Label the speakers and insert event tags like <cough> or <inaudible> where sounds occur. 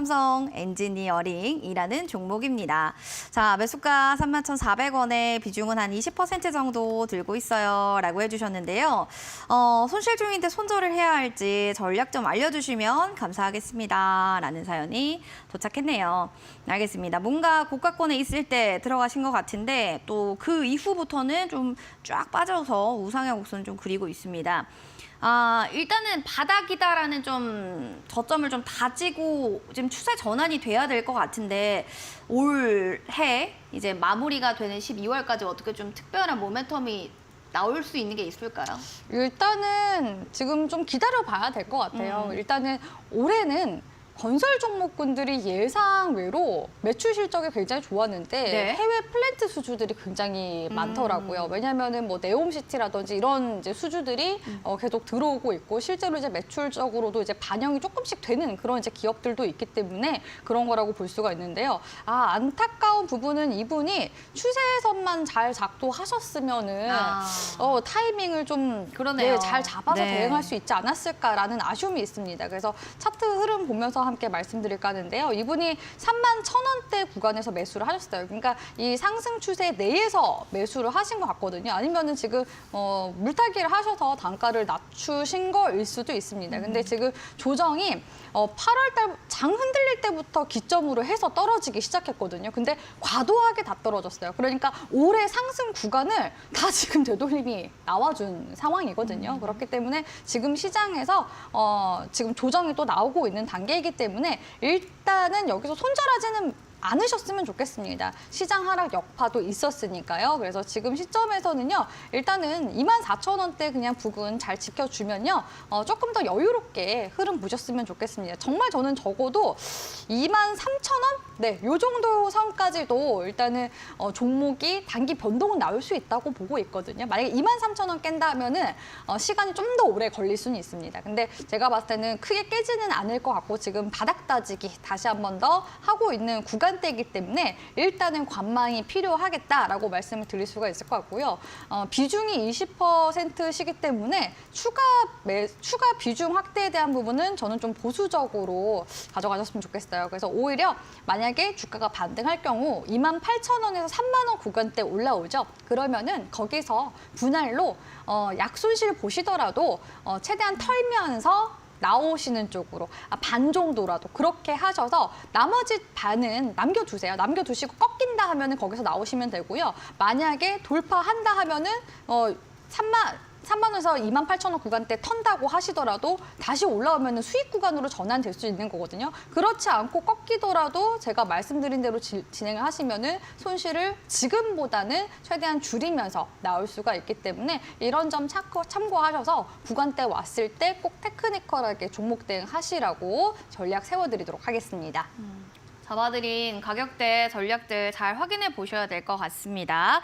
Speaker 1: 삼성 엔지니어링이라는 종목입니다. 자, 매수가 31,400원에 비중은 한 20% 정도 들고 있어요. 라고 해주셨는데요. 어, 손실 중인데 손절을 해야 할지 전략 좀 알려주시면 감사하겠습니다. 라는 사연이 도착했네요. 알겠습니다. 뭔가 고가권에 있을 때 들어가신 것 같은데 또 그 이후부터는 좀 쫙 빠져서 우상향 곡선 좀 그리고 있습니다. 아, 일단은 바닥이다라는 좀 저점을 좀 다지고 지금 추세 전환이 돼야 될 것 같은데 올해 이제 마무리가 되는 12월까지 어떻게 좀 특별한 모멘텀이 나올 수 있는 게 있을까요?
Speaker 2: 일단은 지금 좀 기다려 봐야 될 것 같아요.
Speaker 1: 음.
Speaker 2: 일단은 올해는 건설 종목군들이 예상외로 매출 실적이 굉장히 좋았는데
Speaker 1: 네.
Speaker 2: 해외 플랜트 수주들이 굉장히
Speaker 1: 음.
Speaker 2: 많더라고요. 왜냐하면은 뭐 네옴시티라든지 이런 이제 수주들이
Speaker 1: 음.
Speaker 2: 어, 계속 들어오고 있고 실제로 이제 매출적으로도 이제 반영이 조금씩 되는 그런 이제 기업들도 있기 때문에 그런 거라고 볼 수가 있는데요. 아 안타까운 부분은 이분이 추세선만 잘 작동하셨으면은
Speaker 1: 아.
Speaker 2: 어, 타이밍을 좀
Speaker 1: 그러네요.
Speaker 2: 네, 잘 잡아서
Speaker 1: 네.
Speaker 2: 대응할 수 있지 않았을까라는 아쉬움이 있습니다. 그래서 차트 흐름 보면서 함께 말씀드릴까 하는데요. 이분이 3만 천 원대 구간에서 매수를 하셨어요. 그러니까 이 상승 추세 내에서 매수를 하신 것 같거든요. 아니면은 지금 어, 물타기를 하셔서 단가를 낮추신 거일 수도 있습니다.
Speaker 1: 음.
Speaker 2: 근데 지금 조정이 어, 8월 달 장 흔들릴 때부터 기점으로 해서 떨어지기 시작했거든요. 근데 과도하게 다 떨어졌어요. 그러니까 올해 상승 구간을 다 <laughs> 지금 되돌림이 나와준 상황이거든요.
Speaker 1: 음.
Speaker 2: 그렇기 때문에 지금 시장에서 어, 지금 조정이 또 나오고 있는 단계이기 때문에 일단은 여기서 손절하지는 않으셨으면 좋겠습니다. 시장 하락 여파도 있었으니까요. 그래서 지금 시점에서는요, 일단은 24,000원대 그냥 부근 잘 지켜주면요, 어, 조금 더 여유롭게 흐름 보셨으면 좋겠습니다. 정말 저는 적어도 23,000원? 네, 요 정도 선까지도 일단은 어, 종목이 단기 변동은 나올 수 있다고 보고 있거든요. 만약에 23,000원 깬다 하면은 어, 시간이 좀 더 오래 걸릴 수는 있습니다. 근데 제가 봤을 때는 크게 깨지는 않을 것 같고 지금 바닥 따지기 다시 한 번 더 하고 있는 구간 대이기 때문에 일단은 관망이 필요하겠다라고 말씀을 드릴 수가 있을 것 같고요. 어, 비중이 20%시기 때문에 추가 매, 추가 비중 확대에 대한 부분은 저는 좀 보수적으로 가져가셨으면 좋겠어요. 그래서 오히려 만약에 주가가 반등할 경우 28,000원에서 3만 원 구간대 올라오죠. 그러면은 거기서 분할로 어, 약손실 보시더라도 어, 최대한 털면서 나오시는 쪽으로 아, 반 정도라도 그렇게 하셔서 나머지 반은 남겨두세요. 남겨두시고 꺾인다 하면은 거기서 나오시면 되고요. 만약에 돌파한다 하면은 어 3만 3만 원에서 2만 8천 원 구간대 턴다고 하시더라도 다시 올라오면 수익 구간으로 전환될 수 있는 거거든요. 그렇지 않고 꺾이더라도 제가 말씀드린 대로 지- 진행을 하시면은 손실을 지금보다는 최대한 줄이면서 나올 수가 있기 때문에 이런 점 참고, 참고하셔서 구간대 왔을 때 꼭 테크니컬하게 종목 대응 하시라고 전략 세워드리도록 하겠습니다.
Speaker 1: 잡아드린 가격대 전략들 잘 확인해 보셔야 될 것 같습니다.